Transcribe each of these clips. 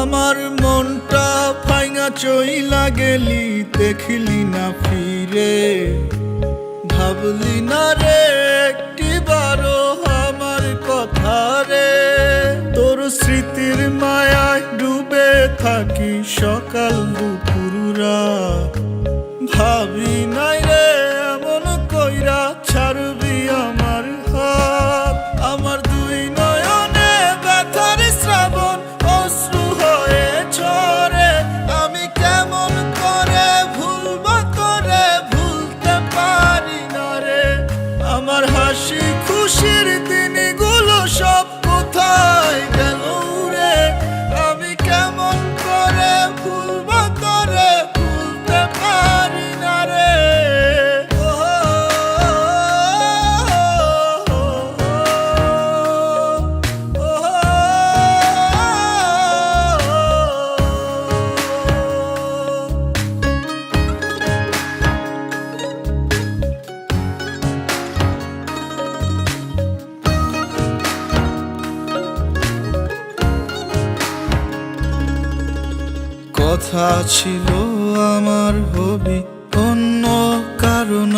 আমার মনটা ফাইনা চইলা গেলি, দেখলি না ফিরে। ভাবলি না রে একটি বারো আমার কথা রে। তোর স্মৃতির মায়ায় ডুবে থাকি সব কথা ছিল আমার হবি, অন্য কারণ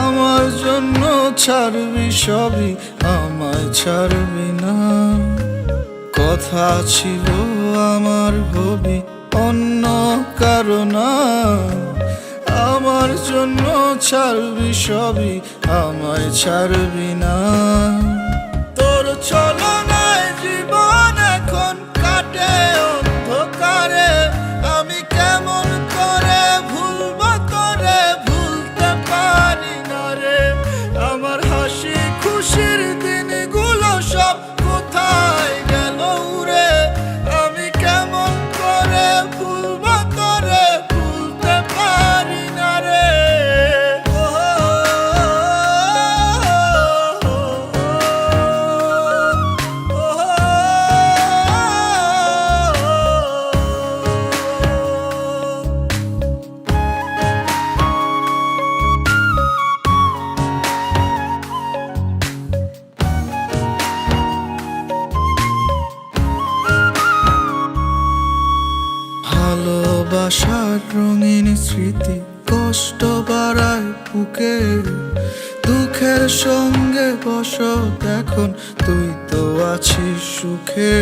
আমার জন্য ছাড়বি সবই, আমায় ছাড়বি না। কথা ছিল আমার হবি, অন্য কারণ আমার জন্য ছাড়বি সবই, আমায় ছাড়বি না। ভালোবাসার রঙিন স্মৃতি কষ্ট বাড়ায় বুকে। দুঃখের সঙ্গে বসত এখন, তুই তো আছিস সুখে।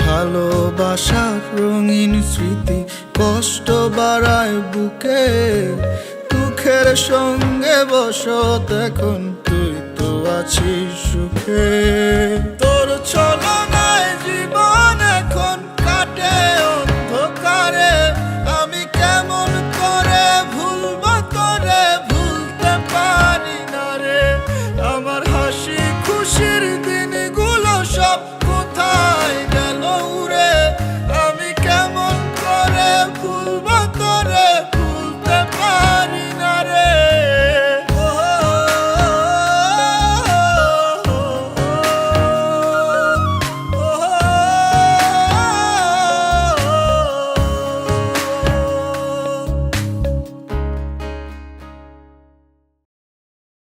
ভালোবাসার রঙিন স্মৃতি কষ্ট বাড়ায় বুকে। দুঃখের সঙ্গে বসত এখন, তুই তো আছিস সুখে। তোর ছলনায় জীবন